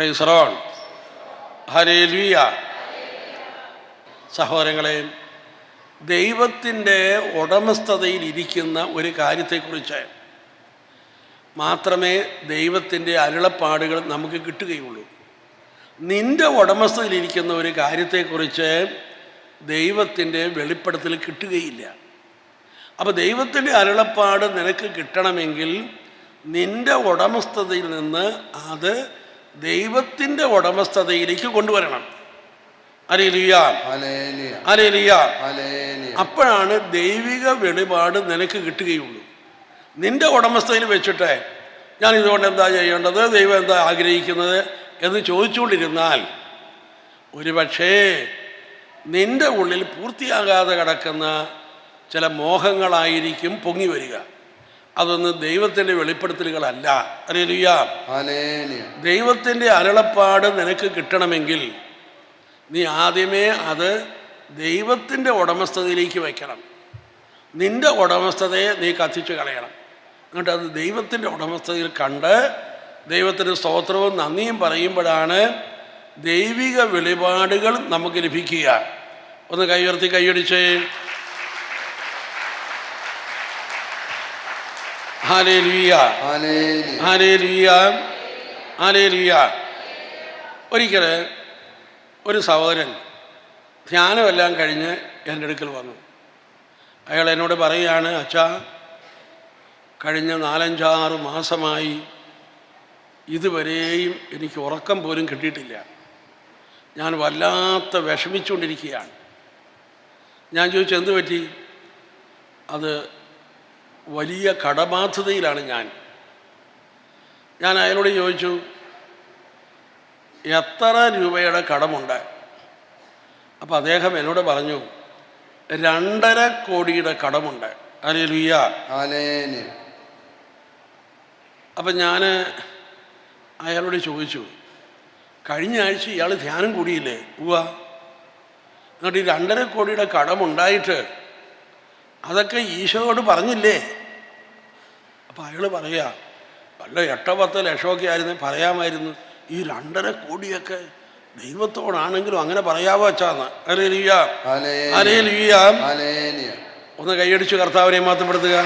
പ്രൈസറോൺ ഹരേൽവിയ സഹോദരങ്ങളെ ദൈവത്തിന്റെ ഉടമസ്ഥതയിൽ ഇരിക്കുന്ന ഒരു കാര്യത്തെക്കുറിച്ച് മാത്രമേ ദൈവത്തിന്റെ അരുളപ്പാടുകൾ നമുക്ക് കിട്ടുകയുള്ളൂ. നിന്റെ ഉടമസ്ഥതയിലിരിക്കുന്ന ഒരു കാര്യത്തെക്കുറിച്ച് ദൈവത്തിന്റെ വെളിപ്പെടുത്തൽ കിട്ടുകയില്ല. അപ്പോൾ ദൈവത്തിന്റെ അരുളപ്പാട് നിനക്ക് കിട്ടണമെങ്കിൽ നിന്റെ ഉടമസ്ഥതയിൽ നിന്ന് അത് ദൈവത്തിന്റെ ഉടമസ്ഥതയിലേക്ക് കൊണ്ടുവരണം. അപ്പോഴാണ് ദൈവിക വെളിപാട് നിനക്ക് കിട്ടുകയുള്ളൂ. നിന്റെ ഉടമസ്ഥയിൽ വെച്ചിട്ട് ഞാൻ ഇതുകൊണ്ട് എന്താ ചെയ്യേണ്ടത്? ദൈവം എന്താ ആഗ്രഹിക്കുന്നത് എന്ന് ചോദിച്ചുകൊണ്ടിരുന്നാൽ ഒരുപക്ഷേ നിന്റെ ഉള്ളിൽ പൂർത്തിയാകാതെ കിടക്കുന്ന ചില മോഹങ്ങളായിരിക്കും പൊങ്ങി വരിക. അതൊന്നും ദൈവത്തിന്റെ വെളിപ്പെടുത്തലുകളല്ല. അറിയില്ല ഹല്ലേലൂയ ദൈവത്തിന്റെ അരുളപ്പാട് നിനക്ക് കിട്ടണമെങ്കിൽ നീ ആദ്യമേ അത് ദൈവത്തിന്റെ ഉടമസ്ഥതയിലേക്ക് വയ്ക്കണം. നിന്റെ ഉടമസ്ഥതയെ നീ കത്തിച്ചു കളയണം. എന്നിട്ട് അത് ദൈവത്തിന്റെ ഉടമസ്ഥതയിൽ കണ്ട് ദൈവത്തിന് സ്തോത്രവും നന്ദിയും പറയുമ്പോഴാണ് ദൈവിക വെളിപാടുകൾ നമുക്ക് ലഭിക്കുക. ഒന്ന് കൈ ഉയർത്തി കൈയടിച്ചേ ഒരിക്കൽ ഒരു സഹോദരൻ ധ്യാനമെല്ലാം കഴിഞ്ഞ് എന്റെ അടുക്കൽ വന്നു. അയാൾ എന്നോട് പറയുകയാണ് അച്ഛാ കഴിഞ്ഞ നാലഞ്ചാറ് മാസമായി ഇതുവരെയും എനിക്ക് ഉറക്കം പോലും കിട്ടിയിട്ടില്ല. ഞാൻ വല്ലാത്ത വിഷമിച്ചുകൊണ്ടിരിക്കുകയാണ്. ഞാൻ ചോദിച്ചു എന്ത് പറ്റി? അത് വലിയ കടബാധ്യതയിലാണ് ഞാൻ. ഞാൻ അയാളോട് ചോദിച്ചു എത്ര രൂപയുടെ കടമുണ്ട്? അപ്പം അദ്ദേഹം എന്നോട് പറഞ്ഞു രണ്ടര കോടിയുടെ കടമുണ്ട്. അല്ലേ ലുയ്യ ഹല്ലേലൂയ. അപ്പം ഞാൻ അയാളോട് ചോദിച്ചു കഴിഞ്ഞ ആഴ്ച ഇയാൾ ധ്യാനം കൂടിയില്ലേ? ഉവ്വ. എന്നിട്ട് ഈ രണ്ടര കോടിയുടെ കടമുണ്ടായിട്ട് അതൊക്കെ ഈശോയോട് പറഞ്ഞില്ലേ? അപ്പം അയാൾ പറയുക വല്ല എട്ടോ പത്തോ ലക്ഷമൊക്കെ ആയിരുന്നു പറയാമായിരുന്നു. ഈ രണ്ടര കോടിയൊക്കെ ദൈവത്തോടാണെങ്കിലും അങ്ങനെ പറയാവോ അരേ ഒന്ന് കൈയടിച്ച് കർത്താവിനെ മാത്രപ്പെടുത്തുക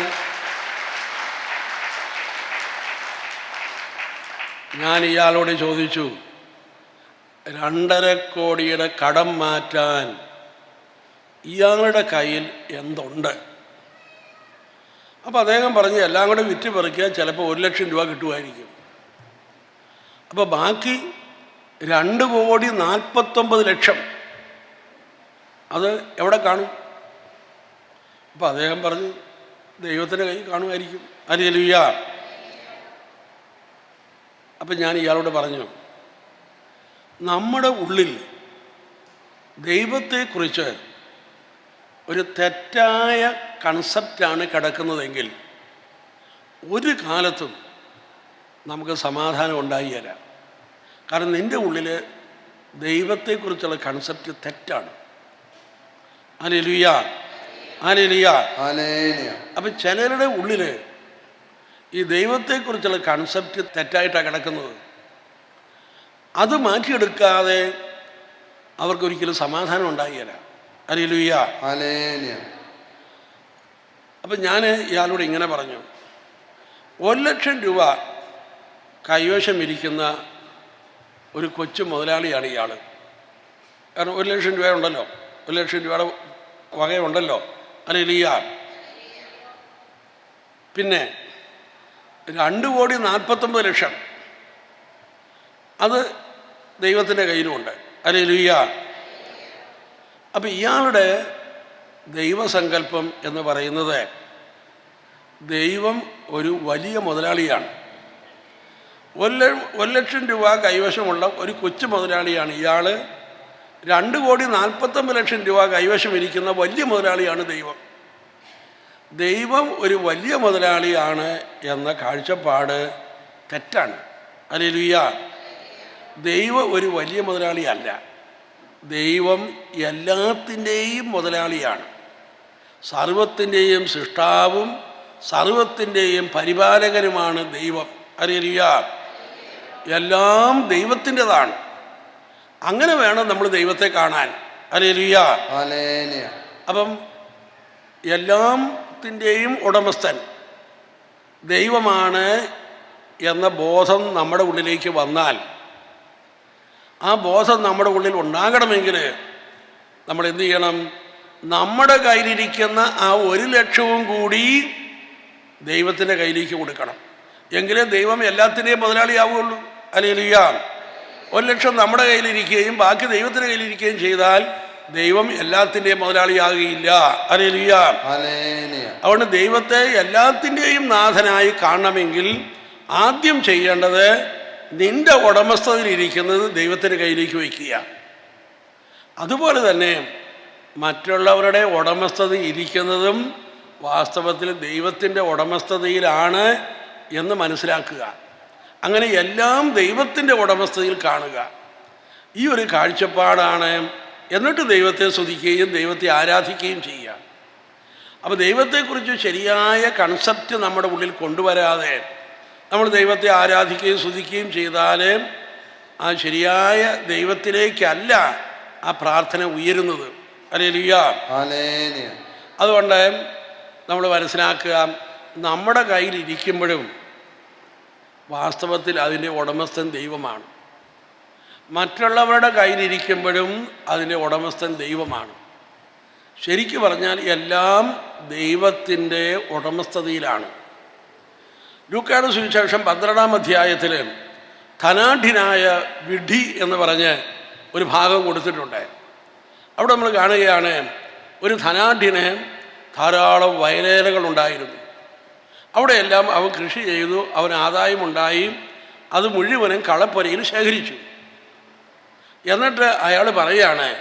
ഞാൻ ഇയാളോട് ചോദിച്ചു രണ്ടര കോടിയുടെ കടം മാറ്റാൻ ഇയാളുടെ കയ്യിൽ എന്തുണ്ട്? അപ്പോൾ അദ്ദേഹം പറഞ്ഞു എല്ലാം കൂടെ വിറ്റ് പറിക്കുക ചിലപ്പോൾ ഒരു ലക്ഷം രൂപ കിട്ടുമായിരിക്കും. അപ്പോൾ ബാക്കി രണ്ട് കോടി നാൽപ്പത്തൊമ്പത് ലക്ഷം അത് എവിടെ കാണും? അപ്പോൾ അദ്ദേഹം പറഞ്ഞു ദൈവത്തിന്റെ കയ്യിൽ കാണുമായിരിക്കും. അരിയലുയ്യ അപ്പം ഞാൻ ഇയാളോട് പറഞ്ഞു നമ്മുടെ ഉള്ളിൽ ദൈവത്തെക്കുറിച്ച് ഒരു തെറ്റായ കൺസെപ്റ്റാണ് കിടക്കുന്നതെങ്കിൽ ഒരു കാലത്തും നമുക്ക് സമാധാനം ഉണ്ടായി തരാം കാരണം നിന്റെ ഉള്ളിൽ ദൈവത്തെക്കുറിച്ചുള്ള കൺസെപ്റ്റ് തെറ്റാണ്. അലിലുയ്യ ഹല്ലേലൂയ അപ്പം ചിലരുടെ ഉള്ളിൽ ഈ ദൈവത്തെക്കുറിച്ചുള്ള കൺസെപ്റ്റ് തെറ്റായിട്ടാണ് കിടക്കുന്നത്. അത് മാറ്റിയെടുക്കാതെ അവർക്കൊരിക്കലും സമാധാനം ഉണ്ടായില്ല അറിയില്ല അപ്പം ഞാൻ ഇയാളോട് ഇങ്ങനെ പറഞ്ഞു. ഒരു ലക്ഷം രൂപ കൈവശം ഇരിക്കുന്ന ഒരു കൊച്ചു മുതലാളിയാണ് ഇയാൾ കാരണം ഒരു ലക്ഷം രൂപ ഉണ്ടല്ലോ. ഒരു ലക്ഷം രൂപയുടെ വകയുണ്ടല്ലോ. അറിയില്ല പിന്നെ രണ്ട് കോടി നാൽപ്പത്തൊമ്പത് ലക്ഷം. അത് ദൈവത്തിന്റെ കയ്യിലുമുണ്ട്. ലുയ്യ അപ്പം ഇയാളുടെ ദൈവസങ്കല്പം എന്ന് പറയുന്നത് ദൈവം ഒരു വലിയ മുതലാളിയാണ്. ഒരു ഒരു ലക്ഷം രൂപ കൈവശമുള്ള ഒരു കൊച്ചു മുതലാളിയാണ് ഇയാൾ രണ്ട് കോടി നാൽപ്പത്തൊമ്പത് ലക്ഷം രൂപ കൈവശം ഇരിക്കുന്ന വലിയ മുതലാളിയാണ് ദൈവം. ദൈവം ഒരു വലിയ മുതലാളിയാണ് എന്ന കാഴ്ചപ്പാട് തെറ്റാണ്. അല്ലേലുയ്യ ദൈവം ഒരു വലിയ മുതലാളിയല്ല. ദൈവം എല്ലാത്തിന്റെയും മുതലാളിയാണ്. സർവത്തിന്റെയും സൃഷ്ടാവും സർവത്തിന്റെയും പരിപാലകനുമാണ് ദൈവം. അറിയ എല്ലാം ദൈവത്തിന്റെതാണ്. അങ്ങനെ വേണം നമ്മൾ ദൈവത്തെ കാണാൻ. അറിയ അപ്പം എല്ലാത്തിന്റെയും ഉടമസ്ഥൻ ദൈവമാണ് എന്ന ബോധം നമ്മുടെ ഉള്ളിലേക്ക് വന്നാൽ ആ ബോധം നമ്മുടെ ഉള്ളിൽ ഉണ്ടാകണമെങ്കിൽ നമ്മൾ എന്ത് ചെയ്യണം? നമ്മുടെ കയ്യിലിരിക്കുന്ന ആ ഒരു ലക്ഷവും കൂടി ദൈവത്തിന്റെ കയ്യിലേക്ക് കൊടുക്കണം. എങ്കിലേ ദൈവം എല്ലാത്തിന്റെയും മുതലാളിയാവുകയുള്ളൂ. അല്ലെങ്കിൽ ഒരു ലക്ഷം നമ്മുടെ കയ്യിലിരിക്കുകയും ബാക്കി ദൈവത്തിന്റെ കയ്യിലിരിക്കുകയും ചെയ്താൽ ദൈവം എല്ലാത്തിന്റെയും മുതലാളിയാകുകയില്ല. ഹല്ലേലൂയ അതുകൊണ്ട് ദൈവത്തെ എല്ലാത്തിന്റെയും നാഥനായി കാണണമെങ്കിൽ ആദ്യം ചെയ്യേണ്ടത് നിന്റെ ഉടമസ്ഥതയിലിരിക്കുന്നത് ദൈവത്തിന്റെ കയ്യിലേക്ക് വയ്ക്കുക. അതുപോലെ തന്നെ മറ്റുള്ളവരുടെ ഉടമസ്ഥത ഇരിക്കുന്നതും വാസ്തവത്തിൽ ദൈവത്തിന്റെ ഉടമസ്ഥതയിലാണ് എന്ന് മനസ്സിലാക്കുക. അങ്ങനെ എല്ലാം ദൈവത്തിന്റെ ഉടമസ്ഥതയിൽ കാണുക. ഈ ഒരു കാഴ്ചപ്പാടാണ് എന്നിട്ട് ദൈവത്തെ സ്തുതിക്കുകയും ദൈവത്തെ ആരാധിക്കുകയും ചെയ്യുക. അപ്പോൾ ദൈവത്തെക്കുറിച്ച് ശരിയായ കൺസെപ്റ്റ് നമ്മുടെ ഉള്ളിൽ കൊണ്ടുവരാതെ നമ്മൾ ദൈവത്തെ ആരാധിക്കുകയും സ്തുതിക്കുകയും ചെയ്താൽ ആ ശരിയായ ദൈവത്തിലേക്കല്ല ആ പ്രാർത്ഥന ഉയരുന്നത്. അലേലിയ അതുകൊണ്ട് നമ്മൾ മനസ്സിലാക്കുക നമ്മുടെ കയ്യിലിരിക്കുമ്പോഴും വാസ്തവത്തിൽ അതിന്റെ ഉടമസ്ഥൻ ദൈവമാണ്. മറ്റുള്ളവരുടെ കയ്യിലിരിക്കുമ്പോഴും അതിന്റെ ഉടമസ്ഥൻ ദൈവമാണ്. ശരിക്കു പറഞ്ഞാൽ എല്ലാം ദൈവത്തിന്റെ ഉടമസ്ഥതയിലാണ്. ലൂക്കാട് സുവിശേഷം പന്ത്രണ്ടാം അധ്യായത്തിൽ ധനാഢ്യനായ വിഡി എന്ന് പറഞ്ഞ് ഒരു ഭാഗം കൊടുത്തിട്ടുണ്ട്. അവിടെ നമ്മൾ കാണുകയാണ് ഒരു ധനാഢ്യന് ധാരാളം വയലേലകൾ ഉണ്ടായിരുന്നു അവിടെയെല്ലാം അവൻ കൃഷി ചെയ്തു അവൻ ആദായമുണ്ടായി അത് മുഴുവനും കളപ്പുരയിൽ ശേഖരിച്ചു. എന്നിട്ട് അയാൾ പറയുകയാണ്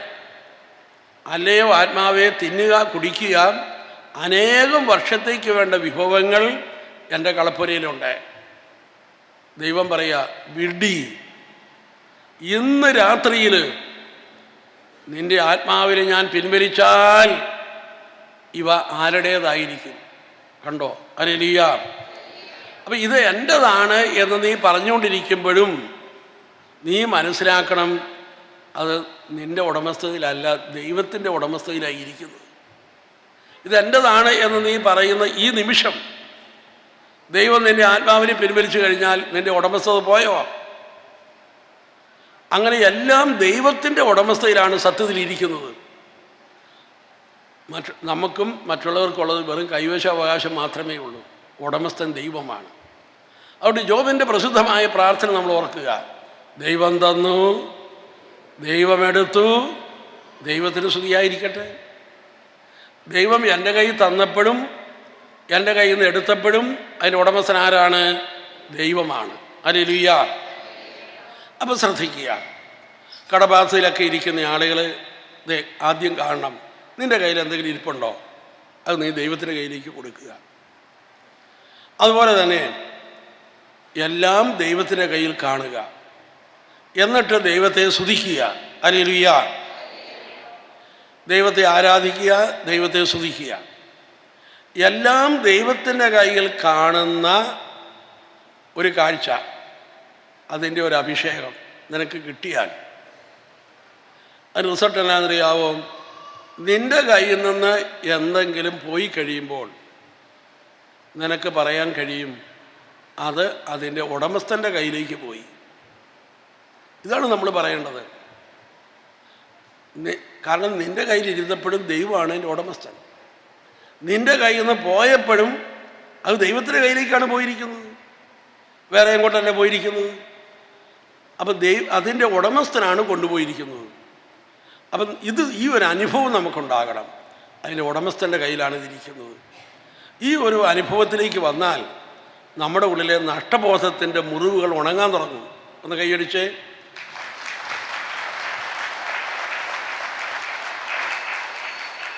അല്ലയോ ആത്മാവെ തിന്നുക കുടിക്കുക അനേകം വർഷത്തേക്ക് വേണ്ട വിഭവങ്ങൾ എന്റെ കളപ്പുരയിലുണ്ട്. ദൈവം പറയുക വിഡി ഇന്ന് രാത്രിയിൽ നിന്റെ ആത്മാവിൽ ഞാൻ പിൻവലിച്ചാൽ ഇവ ആരുടേതായിരിക്കും? കണ്ടോ? അനലിയ അപ്പം ഇത് എന്റെതാണ് എന്ന് നീ പറഞ്ഞുകൊണ്ടിരിക്കുമ്പോഴും നീ മനസ്സിലാക്കണം അത് നിന്റെ ഉടമസ്ഥതയിലല്ല ദൈവത്തിന്റെ ഉടമസ്ഥതയിലായിരിക്കുന്നു. ഇതെന്റെതാണ് എന്ന് നീ പറയുന്ന ഈ നിമിഷം ദൈവം നിന്റെ ആത്മാവിനെ പിൻവലിച്ചു കഴിഞ്ഞാൽ നിന്റെ ഉടമസ്ഥത പോയോ? അങ്ങനെ എല്ലാം ദൈവത്തിന്റെ ഉടമസ്ഥയിലാണ് സത്യത്തിൽ ഇരിക്കുന്നത്. മറ്റ് നമുക്കും മറ്റുള്ളവർക്കുള്ളത് വെറും കൈവശാവകാശം മാത്രമേ ഉള്ളൂ. ഉടമസ്ഥൻ ദൈവമാണ്. അതുകൊണ്ട് ജോബിന്റെ പ്രസിദ്ധമായ പ്രാർത്ഥന നമ്മൾ ഓർക്കുക. ദൈവം തന്നു ദൈവമെടുത്തു ദൈവത്തിന് സ്തുതിയായിരിക്കട്ടെ. ദൈവം എന്റെ കൈ തന്നപ്പോഴും എന്റെ കയ്യിൽ നിന്ന് എടുത്തപ്പോഴും അതിന്റെ ഉടമസ്ഥൻ ആരാണ്? ദൈവമാണ്. അല്ലേലുയ്യ അപ്പം ശ്രദ്ധിക്കുക. കടബാധയിലൊക്കെ ഇരിക്കുന്ന ആളുകൾ ആദ്യം കാണണം. നിന്റെ കയ്യിൽ എന്തെങ്കിലും ഇരിപ്പുണ്ടോ? അത് നീ ദൈവത്തിന്റെ കയ്യിലേക്ക് കൊടുക്കുക. അതുപോലെ തന്നെ എല്ലാം ദൈവത്തിന്റെ കയ്യിൽ കാണുക. എന്നിട്ട് ദൈവത്തെ സ്തുതിക്കുക. അല്ലേലുയ്യ ദൈവത്തെ ആരാധിക്കുക ദൈവത്തെ സ്തുതിക്കുക. എല്ലാം ദൈവത്തിന്റെ കയ്യിൽ കാണുന്ന ഒരു കാഴ്ച അതിന്റെ ഒരു അഭിഷേകം നിനക്ക് കിട്ടിയാൽ. അതിന് റിസൾട്ട് എന്നാന്നറിയാവോ നിന്റെ കയ്യിൽ നിന്ന് എന്തെങ്കിലും പോയി കഴിയുമ്പോൾ നിനക്ക് പറയാൻ കഴിയും അത് അതിന്റെ ഉടമസ്ഥന്റെ കയ്യിലേക്ക് പോയി. ഇതാണ് നമ്മൾ പറയേണ്ടത്. കാരണം നിന്റെ കയ്യിൽ ഇരുന്നപ്പോഴും ദൈവമാണ് എന്റെ ഉടമസ്ഥൻ. നിന്റെ കയ്യിൽ നിന്ന് പോയപ്പോഴും അത് ദൈവത്തിന്റെ കയ്യിലേക്കാണ് പോയിരിക്കുന്നത്. വേറെ എങ്ങോട്ടല്ല പോയിരിക്കുന്നത്? അപ്പം ദൈവ അതിന്റെ ഉടമസ്ഥനാണ് കൊണ്ടുപോയിരിക്കുന്നത്. അപ്പം ഇത് ഈ ഒരു അനുഭവം നമുക്കുണ്ടാകണം. അതിന്റെ ഉടമസ്ഥന്റെ കയ്യിലാണ് ഇതിരിക്കുന്നത്. ഈ ഒരു അനുഭവത്തിലേക്ക് വന്നാൽ നമ്മുടെ ഉള്ളിലെ നഷ്ടബോധത്തിന്റെ മുറിവുകൾ ഉണങ്ങാൻ തുടങ്ങും. ഒന്ന് കൈയടിച്ചേ.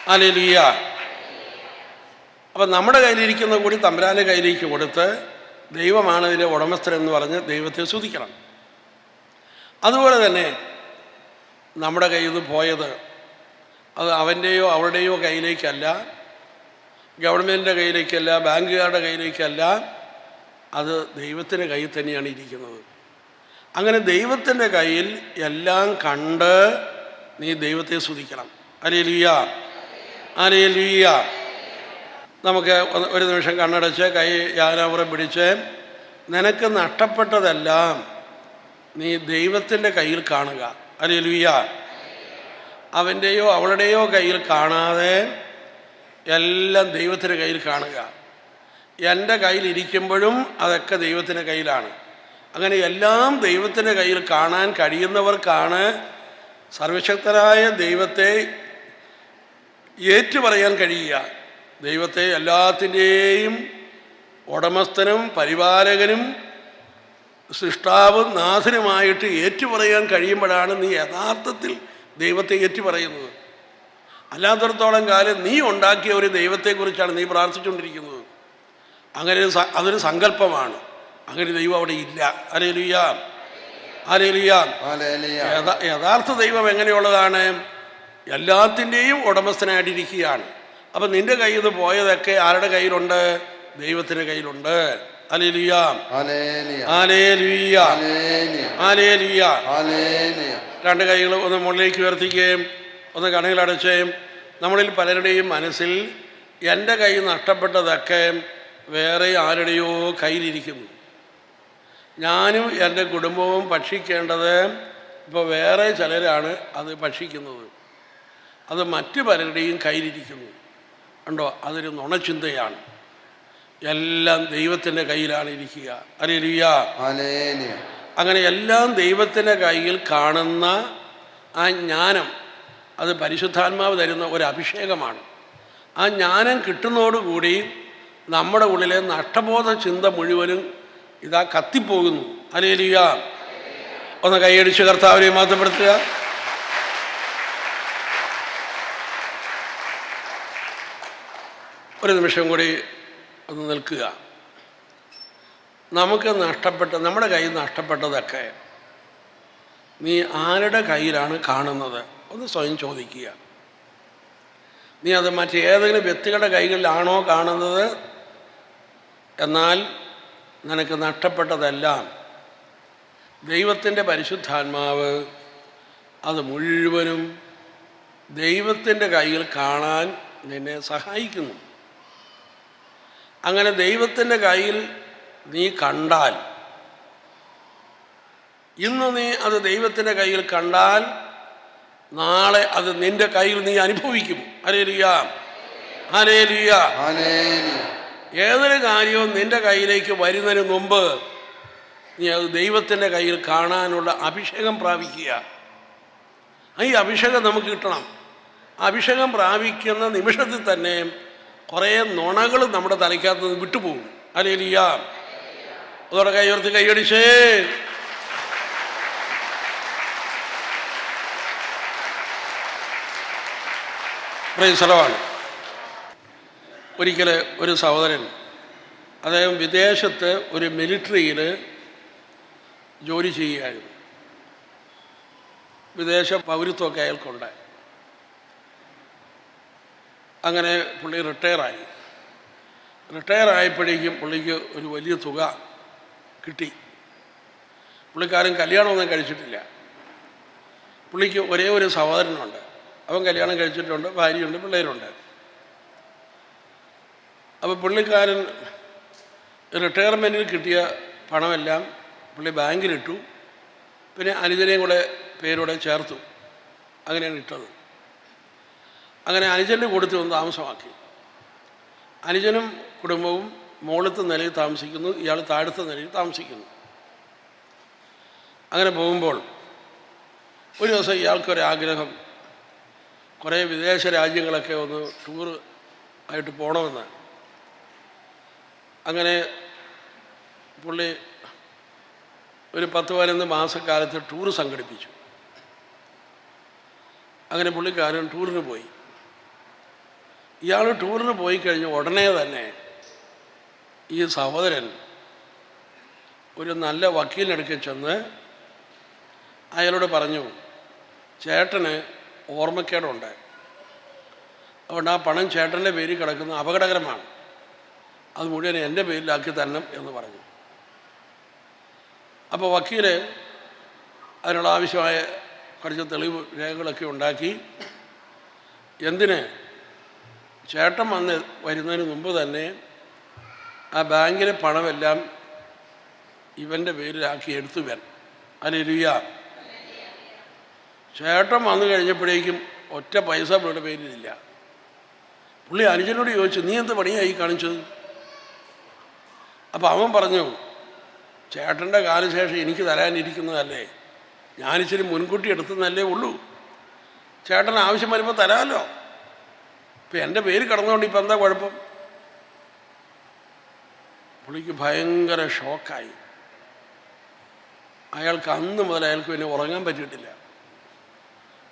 അലലിയ അപ്പം നമ്മുടെ കയ്യിലിരിക്കുന്ന കൂടി തമ്പുരാന്റെ കയ്യിലേക്ക് കൊടുത്ത് ദൈവമാണ് ഇതിന്റെ ഉടമസ്ഥൻ എന്ന് പറഞ്ഞ് ദൈവത്തെ സ്തുതിക്കണം. അതുപോലെ തന്നെ നമ്മുടെ കയ്യിൽ നിന്ന് പോയത് അത് അവന്റെയോ അവളുടെയോ കയ്യിലേക്കല്ല ഗവൺമെന്റിന്റെ കയ്യിലേക്കല്ല ബാങ്കുകാരുടെ കയ്യിലേക്കല്ല അത് ദൈവത്തിന്റെ കയ്യിൽ തന്നെയാണ് ഇരിക്കുന്നത്. അങ്ങനെ ദൈവത്തിന്റെ കയ്യിൽ എല്ലാം കണ്ട് നീ ദൈവത്തെ സ്തുതിക്കണം. അരേ ലിയ അരേ ലിയ നമുക്ക് ഒരു നിമിഷം കണ്ണടച്ച് കൈ യാനാപുറം പിടിച്ച് നിനക്ക് നഷ്ടപ്പെട്ടതെല്ലാം നീ ദൈവത്തിന്റെ കയ്യിൽ കാണുക. അല്ലെ ലിയ അവന്റെയോ അവളുടെയോ കയ്യിൽ കാണാതെ എല്ലാം ദൈവത്തിന്റെ കയ്യിൽ കാണുക. എന്റെ കയ്യിൽ ഇരിക്കുമ്പോഴും അതൊക്കെ ദൈവത്തിന്റെ കയ്യിലാണ്. അങ്ങനെ എല്ലാം ദൈവത്തിന്റെ കയ്യിൽ കാണാൻ കഴിയുന്നവർക്കാണ് സർവശക്തരായ ദൈവത്തെ ഏറ്റുപറയാൻ കഴിയുക. ദൈവത്തെ എല്ലാത്തിന്റെയും ഉടമസ്ഥനും പരിപാലകനും സൃഷ്ടാവും നാഥനുമായിട്ട് ഏറ്റുപറയാൻ കഴിയുമ്പോഴാണ് നീ യഥാർത്ഥത്തിൽ ദൈവത്തെ ഏറ്റുപറയുന്നത്. അല്ലാത്തടത്തോളം കാലം നീ ഉണ്ടാക്കിയ ഒരു ദൈവത്തെക്കുറിച്ചാണ് നീ പ്രാർത്ഥിച്ചുകൊണ്ടിരിക്കുന്നത്. അങ്ങനെ ഒരു അതൊരു സങ്കല്പമാണ്. അങ്ങനെ ദൈവം അവിടെ ഇല്ല. അരേലിയ അരേലിയ ഹല്ലേലൂയ. യഥാ- യഥാർത്ഥ ദൈവം എങ്ങനെയുള്ളതാണ്? എല്ലാത്തിന്റെയും ഉടമസ്ഥനായിട്ടിരിക്കുകയാണ്. അപ്പം നിന്റെ കയ്യിൽ നിന്ന് പോയതൊക്കെ ആരുടെ കയ്യിലുണ്ട്? ദൈവത്തിന്റെ കയ്യിലുണ്ട്. രണ്ട് കൈകൾ ഒന്ന് മുകളിലേക്ക് ഉയർത്തിക്കുകയും ഒന്ന് കണ്ണുകളടച്ചുകയും നമ്മളിൽ പലരുടെയും മനസ്സിൽ എന്റെ കൈ നഷ്ടപ്പെട്ടതൊക്കെ വേറെ ആരുടെയോ കയ്യിലിരിക്കുന്നു. ഞാനും എന്റെ കുടുംബവും ഭക്ഷിക്കേണ്ടത് ഇപ്പോൾ വേറെ ചിലരാണ് അത് ഭക്ഷിക്കുന്നത്. അത് മറ്റു പലരുടെയും കയ്യിലിരിക്കുന്നു. ഉണ്ടോ അതൊരു നുണചിന്തയാണ്. എല്ലാം ദൈവത്തിന്റെ കയ്യിലാണ് ഇരിക്കുക. ഹല്ലേലൂയ. അങ്ങനെ എല്ലാം ദൈവത്തിന്റെ കയ്യിൽ കാണുന്ന ആ ജ്ഞാനം അത് പരിശുദ്ധാത്മാവ് തരുന്ന ഒരു അഭിഷേകമാണ്. ആ ജ്ഞാനം കിട്ടുന്നതോടുകൂടി നമ്മുടെ ഉള്ളിലെ നഷ്ടബോധ ചിന്ത മുഴുവനും ഇതാ കത്തിപ്പോകുന്നു. അലേലിയ ഒന്ന് കൈയടിച്ച് കർത്താവിനെ മാറ്റപ്പെടുത്തുക ഒരു നിമിഷം കൂടി ഒന്ന് നിൽക്കുക. നമുക്ക് നഷ്ടപ്പെട്ട നമ്മുടെ കയ്യിൽ നഷ്ടപ്പെട്ടതൊക്കെ നീ ആരുടെ കയ്യിലാണ് കാണുന്നത്? ഒന്ന് സ്വയം ചോദിക്കുക. നീ അത് മറ്റേതെങ്കിലും വ്യക്തികളുടെ കൈകളിലാണോ കാണുന്നത്? എന്നാൽ നിനക്ക് നഷ്ടപ്പെട്ടതെല്ലാം ദൈവത്തിന്റെ പരിശുദ്ധാത്മാവ് അത് മുഴുവനും ദൈവത്തിന്റെ കയ്യിൽ കാണാൻ നിന്നെ സഹായിക്കുന്നു. അങ്ങനെ ദൈവത്തിന്റെ കയ്യിൽ നീ കണ്ടാൽ ഇന്ന് നീ അത് ദൈവത്തിന്റെ കയ്യിൽ കണ്ടാൽ നാളെ അത് നിന്റെ കയ്യിൽ നീ അനുഭവിക്കും. അരേലിയ ഹല്ലേലൂയ. ഏതൊരു കാര്യവും നിന്റെ കയ്യിലേക്ക് വരുന്നതിന് മുമ്പ് നീ അത് ദൈവത്തിന്റെ കയ്യിൽ കാണാനുള്ള അഭിഷേകം പ്രാപിക്കുക. ഈ അഭിഷേകം നമുക്ക് കിട്ടണം. അഭിഷേകം പ്രാപിക്കുന്ന നിമിഷത്തിൽ തന്നെ കുറേ നുണകൾ നമ്മുടെ തലയ്ക്കകത്ത് നിന്ന് വിട്ടുപോകും. അലേലിയ അതോടെ കൈയുയർത്തി കൈയടിച്ചേ. സ്ഥലമാണ്. ഒരിക്കലെ ഒരു സഹോദരൻ അദ്ദേഹം വിദേശത്ത് ഒരു മിലിറ്ററിയിൽ ജോലി ചെയ്യുകയായിരുന്നു. വിദേശ പൗരത്വമൊക്കെ അയാൾക്കുണ്ട് അങ്ങനെ പുള്ളി റിട്ടയറായി. റിട്ടയർ ആയപ്പോഴേക്കും പുള്ളിക്ക് ഒരു വലിയ തുക കിട്ടി. പുള്ളിക്കാരൻ കല്യാണമൊന്നും കഴിച്ചിട്ടില്ല. പുള്ളിക്ക് ഒരേ ഒരു സഹോദരനുണ്ട്. അവൻ കല്യാണം കഴിച്ചിട്ടുണ്ട് ഭാര്യയുണ്ട് പിള്ളേരുണ്ട്. അപ്പോൾ പുള്ളിക്കാരൻ റിട്ടയർമെന്റിൽ കിട്ടിയ പണമെല്ലാം പുള്ളി ബാങ്കിലിട്ടു. പിന്നെ അനുജനെയും കൂടെ പേരോടെ ചേർത്തു. അങ്ങനെയാണ് ഇട്ടത്. അങ്ങനെ അനുജന്റെ കൂടത്തിൽ ഒന്ന് താമസമാക്കി. അനുജനും കുടുംബവും മുകളത്തെ നിലയിൽ താമസിക്കുന്നു ഇയാൾ താഴത്തെ നിലയിൽ താമസിക്കുന്നു. അങ്ങനെ പോകുമ്പോൾ ഒരു ദിവസം ഇയാൾക്കൊരാഗ്രഹം കുറേ വിദേശ രാജ്യങ്ങളൊക്കെ ഒന്ന് ടൂർ ആയിട്ട് പോകണമെന്ന് അങ്ങനെ പുള്ളി ഒരു പത്ത് പതിനൊന്ന് മാസക്കാലത്ത് ടൂർ സംഘടിപ്പിച്ചു. അങ്ങനെ പുള്ളിക്കാരൻ ടൂറിന് പോയി. ഇയാൾ ടൂറിന് പോയി കഴിഞ്ഞ് ഉടനെ തന്നെ ഈ സഹോദരൻ ഒരു നല്ല വക്കീലിനടുക്ക് ചെന്ന് അയാളോട് പറഞ്ഞു ചേട്ടന് ഓർമ്മക്കേടുണ്ട്. അതുകൊണ്ട് ആ പണം ചേട്ടന്റെ പേരിൽ കിടക്കുന്ന അപകടകരമാണ്. അത് മുഴുവൻ എന്റെ പേരിലാക്കി തരണം എന്ന് പറഞ്ഞു. അപ്പോൾ വക്കീൽ അതിനുള്ള ആവശ്യമായ കുറച്ച് തെളിവ് രേഖകളൊക്കെ ഉണ്ടാക്കി എന്തിന് ചേട്ടൻ വന്ന് വരുന്നതിന് മുമ്പ് തന്നെ ആ ബാങ്കിലെ പണമെല്ലാം ഇവന്റെ പേരിലാക്കി എടുത്തു വരാൻ. അല്ലേലുയ്യ ചേട്ടൻ വന്നു കഴിഞ്ഞപ്പോഴേക്കും ഒറ്റ പൈസ പുള്ളിയുടെ പേരിലില്ല. പുള്ളി അനുജനോട് ചോദിച്ചു നീ എന്ത് പണിയായി കാണിച്ചത്? അപ്പോൾ അവൻ പറഞ്ഞു ചേട്ടന്റെ കാലശേഷം എനിക്ക് തരാനിരിക്കുന്നതല്ലേ. ഞാനിച്ചിരി മുൻകൂട്ടി എടുത്തതല്ലേ ഉള്ളൂ. ചേട്ടൻ ആവശ്യം വരുമ്പോൾ തരാമല്ലോ. ഇപ്പം എന്റെ പേര് കിടന്നുകൊണ്ട് ഇപ്പം എന്താ കുഴപ്പം? പുള്ളിക്ക് ഭയങ്കര ഷോക്കായി. അയാൾക്ക് അന്ന് മുതൽ അയാൾക്ക് പിന്നെ ഉറങ്ങാൻ പറ്റിയിട്ടില്ല.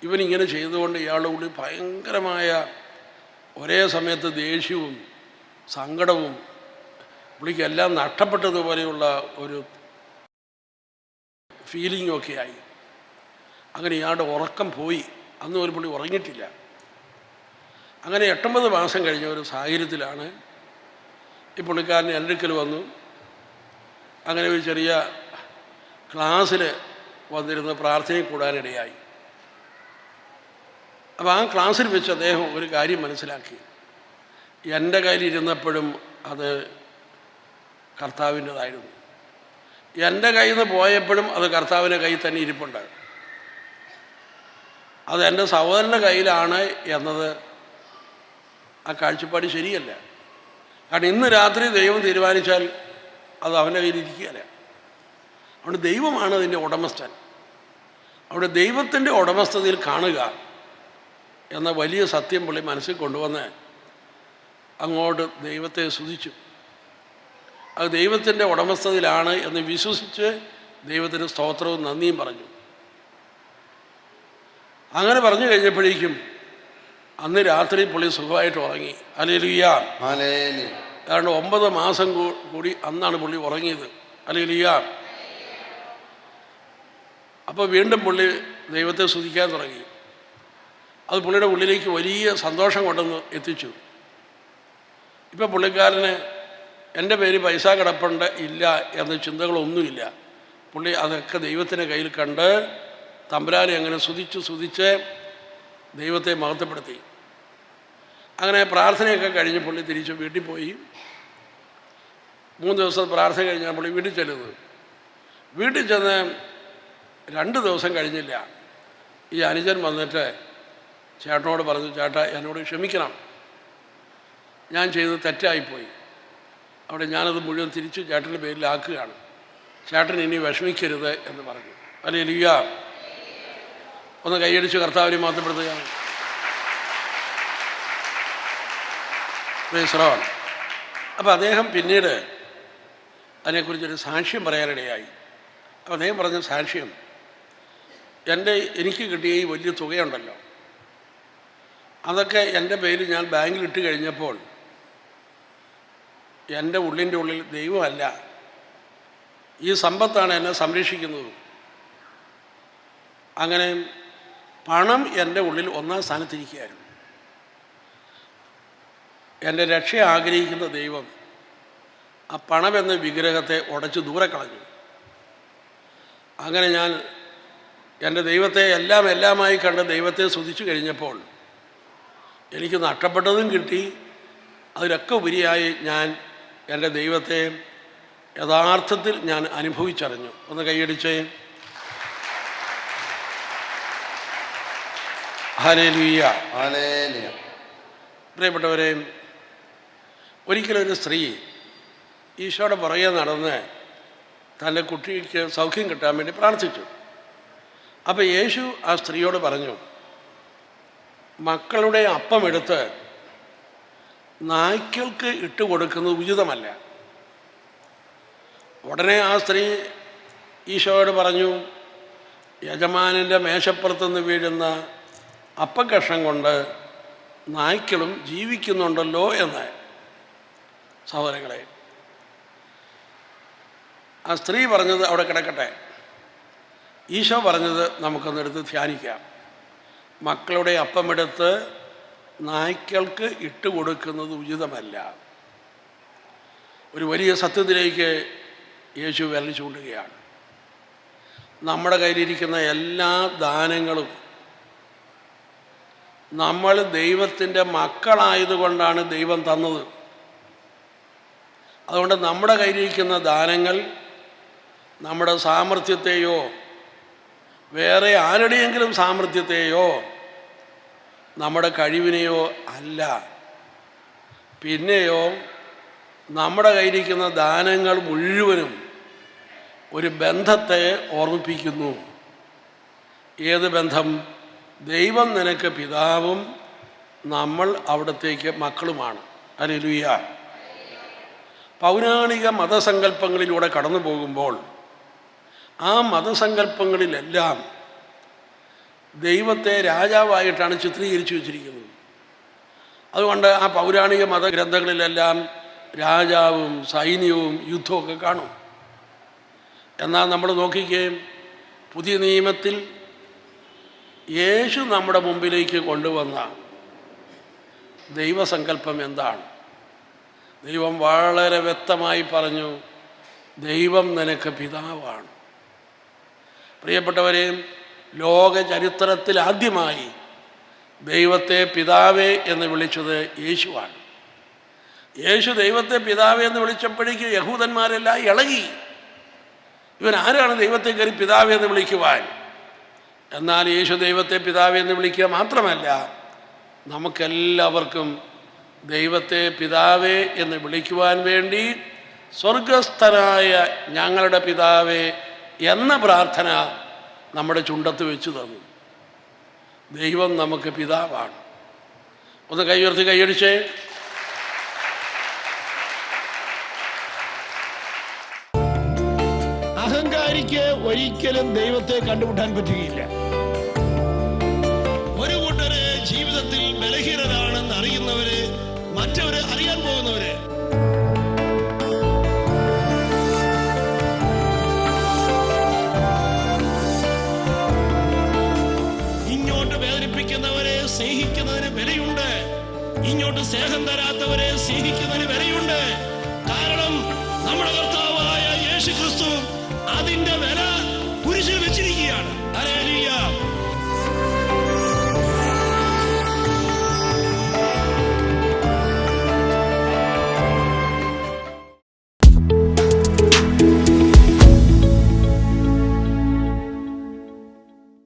ഇവനിങ്ങനെ ചെയ്തുകൊണ്ട് ഇയാളുടെ ഉള്ളിൽ ഭയങ്കരമായ ഒരേ സമയത്ത് ദേഷ്യവും സങ്കടവും പുള്ളിക്കെല്ലാം നഷ്ടപ്പെട്ടതുപോലെയുള്ള ഒരു ഫീലിംഗ് ഒക്കെ ആയി. അങ്ങനെ ഇയാളുടെ ഉറക്കം പോയി. അന്ന് ഒരു പുള്ളി ഉറങ്ങിയിട്ടില്ല. അങ്ങനെ എട്ടൊമ്പത് മാസം കഴിഞ്ഞ ഒരു സാഹചര്യത്തിലാണ് ഈ പുള്ളിക്കാരൻ എന്റെ വന്നു. അങ്ങനെ ഒരു ചെറിയ ക്ലാസ്സിൽ വന്നിരുന്ന് പ്രാർത്ഥനയിൽ കൂടാനിടയായി. അപ്പോൾ ആ ക്ലാസ്സിൽ വെച്ച് അദ്ദേഹം ഒരു കാര്യം മനസ്സിലാക്കി. എന്റെ കയ്യിലിരുന്നപ്പോഴും അത് കർത്താവിന്റെതായിരുന്നു. എന്റെ കയ്യിൽ നിന്ന് പോയപ്പോഴും അത് കർത്താവിന്റെ കയ്യിൽ തന്നെ ഇരിപ്പുണ്ട്. അത് എന്റെ സഹോദരന്റെ കയ്യിലാണ് എന്നത് ആ കാഴ്ചപ്പാട് ശരിയല്ല. കാരണം ഇന്ന് രാത്രി ദൈവം തീരുമാനിച്ചാൽ അത് അവന്റെ കയ്യിൽ ഇരിക്കുകയല്ല അവിടെ ദൈവമാണ് അതിന്റെ ഉടമസ്ഥൻ. അവിടെ ദൈവത്തിന്റെ ഉടമസ്ഥതയിൽ കാണുക എന്ന വലിയ സത്യം പുള്ളി മനസ്സിൽ കൊണ്ടുവന്ന് അങ്ങോട്ട് ദൈവത്തെ സ്തുതിച്ചു. അത് ദൈവത്തിന്റെ ഉടമസ്ഥതയിലാണ് എന്ന് വിശ്വസിച്ച് ദൈവത്തിന് സ്തോത്രവും നന്ദിയും പറഞ്ഞു. അങ്ങനെ പറഞ്ഞു കഴിഞ്ഞപ്പോഴേക്കും അന്ന് രാത്രി പുള്ളി സുഖമായിട്ട് ഉറങ്ങി. അലേലുയ്യ കാരണം ഒമ്പത് മാസം കൂടി അന്നാണ് പുള്ളി ഉറങ്ങിയത്. അലേലുയ്യ അപ്പോൾ വീണ്ടും പുള്ളി ദൈവത്തെ സ്തുതിക്കാൻ തുടങ്ങി. അത് പുള്ളിയുടെ ഉള്ളിലേക്ക് വലിയ സന്തോഷം കൊണ്ടുവന്ന് എത്തിച്ചു. ഇപ്പം പുള്ളിക്കാരന് എന്റെ പേര് പൈസ കിടപ്പുണ്ട് ഇല്ല എന്ന ചിന്തകളൊന്നുമില്ല. പുള്ളി അതൊക്കെ ദൈവത്തിന്റെ കയ്യിൽ കണ്ട് തമ്പുരാനെ അങ്ങനെ സ്തുതിച്ച് സ്തുതിച്ച് ദൈവത്തെ മഹത്വപ്പെടുത്തി. അങ്ങനെ പ്രാർത്ഥനയൊക്കെ കഴിഞ്ഞ് പുള്ളി തിരിച്ച് വീട്ടിൽ പോയി. മൂന്ന് ദിവസം പ്രാർത്ഥന കഴിഞ്ഞാൽ പുള്ളി വീട്ടിൽ ചെല്ലുന്നത് വീട്ടിൽ ചെന്ന് രണ്ട് ദിവസം കഴിഞ്ഞില്ല. ഈ അനുജൻ വന്നിട്ട് ചേട്ടനോട് പറഞ്ഞു ചേട്ട എന്നോട് ക്ഷമിക്കണം. ഞാൻ ചെയ്തത് തെറ്റായിപ്പോയി. അവിടെ ഞാനത് മുഴുവൻ തിരിച്ച് ചേട്ടന്റെ പേരിലാക്കുകയാണ്. ചേട്ടൻ ഇനി വിഷമിക്കരുത് എന്ന് പറഞ്ഞു. അല്ലെ ലിയ ഒന്ന് കൈയടിച്ച് കർത്താവിനെ മാത്രപ്പെടുത്തുകയാണ് പ്രേസറോൺ അപ്പോൾ അദ്ദേഹം പിന്നീട് അതിനെക്കുറിച്ചൊരു സാക്ഷ്യം പറയാനിടയായി. അപ്പോൾ അദ്ദേഹം പറഞ്ഞ സാക്ഷ്യം എന്റെ എനിക്ക് കിട്ടിയ ഈ വലിയ തുകയുണ്ടല്ലോ. അതൊക്കെ എന്റെ പേര് ഞാൻ ബാങ്കിൽ ഇട്ട് കഴിഞ്ഞപ്പോൾ എന്റെ ഉള്ളിന്റെ ഉള്ളിൽ ദൈവമല്ല ഈ സമ്പത്താണ് എന്നെ സംരക്ഷിക്കുന്നത്. അങ്ങനെ പണം എന്റെ ഉള്ളിൽ ഒന്നാം സ്ഥാനത്തിരിക്കുകയായിരുന്നു എന്റെ രക്ഷ ആഗ്രഹിക്കുന്ന ദൈവം ആ പണം എന്ന വിഗ്രഹത്തെ ഉടച്ചു ദൂരെ കളഞ്ഞു. അങ്ങനെ ഞാൻ എന്റെ ദൈവത്തെ എല്ലാം എല്ലാമായി കണ്ട് ദൈവത്തെ സ്തുതിച്ചു കഴിഞ്ഞപ്പോൾ എനിക്ക് നഷ്ടപ്പെട്ടതും കിട്ടി. അതിലൊക്കെ ഉപരിയായി ഞാൻ എന്റെ ദൈവത്തെ യഥാർത്ഥത്തിൽ ഞാൻ അനുഭവിച്ചറിഞ്ഞു. ഒന്ന് കൈയടിച്ചേ. പ്രിയപ്പെട്ടവരെ ഒരിക്കലൊരു സ്ത്രീ ഈശോയുടെ പുറകെ നടന്ന് തന്റെ കുട്ടിക്ക് സൗഖ്യം കിട്ടാൻ വേണ്ടി പ്രാർത്ഥിച്ചു. അപ്പോൾ യേശു ആ സ്ത്രീയോട് പറഞ്ഞു മക്കളുടെ അപ്പം എടുത്ത് നായ്ക്കൾക്ക് ഇട്ട് കൊടുക്കുന്നത് ഉചിതമല്ല. ഉടനെ ആ സ്ത്രീ ഈശോയോട് പറഞ്ഞു യജമാനന്റെ മേശപ്പുറത്തുനിന്ന് വീഴുന്ന അപ്പക്കഷ്ണം കൊണ്ട് നായ്ക്കളും ജീവിക്കുന്നുണ്ടല്ലോ എന്ന് സഹോദരങ്ങളെ. ആ സ്ത്രീ പറഞ്ഞത് അവിടെ കിടക്കട്ടെ. ഈശോ പറഞ്ഞത് നമുക്കൊന്നെടുത്ത് ധ്യാനിക്കാം. മക്കളുടെ അപ്പമെടുത്ത് നായ്ക്കൾക്ക് ഇട്ട് കൊടുക്കുന്നത് ഉചിതമല്ല. ഒരു വലിയ സത്യത്തിലേക്ക് യേശു വിരൽ ചൂണ്ടുകയാണ്. നമ്മുടെ കയ്യിലിരിക്കുന്ന എല്ലാ ദാനങ്ങളും നമ്മൾ ദൈവത്തിന്റെ മക്കളായതുകൊണ്ടാണ് ദൈവം തന്നത്. അതുകൊണ്ട് നമ്മുടെ കയ്യിലിരിക്കുന്ന ദാനങ്ങൾ നമ്മുടെ സാമർഥ്യത്തെയോ വേറെ ആരുടെയെങ്കിലും സാമർഥ്യത്തെയോ നമ്മുടെ കഴിവിനെയോ അല്ല. പിന്നെയോ നമ്മുടെ കയ്യിലിരിക്കുന്ന ദാനങ്ങൾ മുഴുവനും ഒരു ബന്ധത്തെ ഓർമ്മിപ്പിക്കുന്നു. ഏത് ബന്ധം? ദൈവം നിനക്ക് പിതാവും നമ്മൾ അവിടത്തേക്ക് മക്കളുമാണ്. അനിലുയ പൗരാണിക മതസങ്കല്പങ്ങളിലൂടെ കടന്നു പോകുമ്പോൾ ആ മതസങ്കല്പങ്ങളിലെല്ലാം ദൈവത്തെ രാജാവായിട്ടാണ് ചിത്രീകരിച്ചു വച്ചിരിക്കുന്നത്. അതുകൊണ്ട് ആ പൗരാണിക മതഗ്രന്ഥങ്ങളിലെല്ലാം രാജാവും സൈന്യവും യുദ്ധമൊക്കെ കാണും. എന്നാൽ നമ്മൾ നോക്കിക്കുകയും പുതിയ നിയമത്തിൽ യേശു നമ്മുടെ മുമ്പിലേക്ക് കൊണ്ടുവന്ന ദൈവസങ്കല്പം എന്താണ്? ദൈവം വളരെ വ്യക്തമായി പറഞ്ഞു ദൈവം നിനക്ക് പിതാവാണ്. പ്രിയപ്പെട്ടവരെ ലോക ചരിത്രത്തിൽ ആദ്യമായി ദൈവത്തെ പിതാവേ എന്ന് വിളിച്ചത് യേശുവാണ്. യേശു ദൈവത്തെ പിതാവേ എന്ന് വിളിച്ചപ്പോഴേക്കും യഹൂദന്മാരെല്ലാം ഇളകി. ഇവൻ ആരാണ് ദൈവത്തെ കയറി പിതാവേ എന്ന് വിളിക്കുവാൻ? എന്നാൽ യേശു ദൈവത്തെ പിതാവേ എന്ന് വിളിക്കുക മാത്രമല്ല നമുക്കെല്ലാവർക്കും ദൈവത്തെ പിതാവേ എന്ന് വിളിക്കുവാൻ വേണ്ടി സ്വർഗസ്ഥനായ ഞങ്ങളുടെ പിതാവേ എന്ന പ്രാർത്ഥന നമ്മുടെ ചുണ്ടത്ത് വെച്ചു തന്നു. ദൈവം നമുക്ക് പിതാവാണ്. ഒന്ന് കൈയുയർത്തി കൈയടിച്ചേ. അഹങ്കാരിക്ക് ഒരിക്കലും ദൈവത്തെ കണ്ടുമുട്ടാൻ പറ്റുകയില്ല.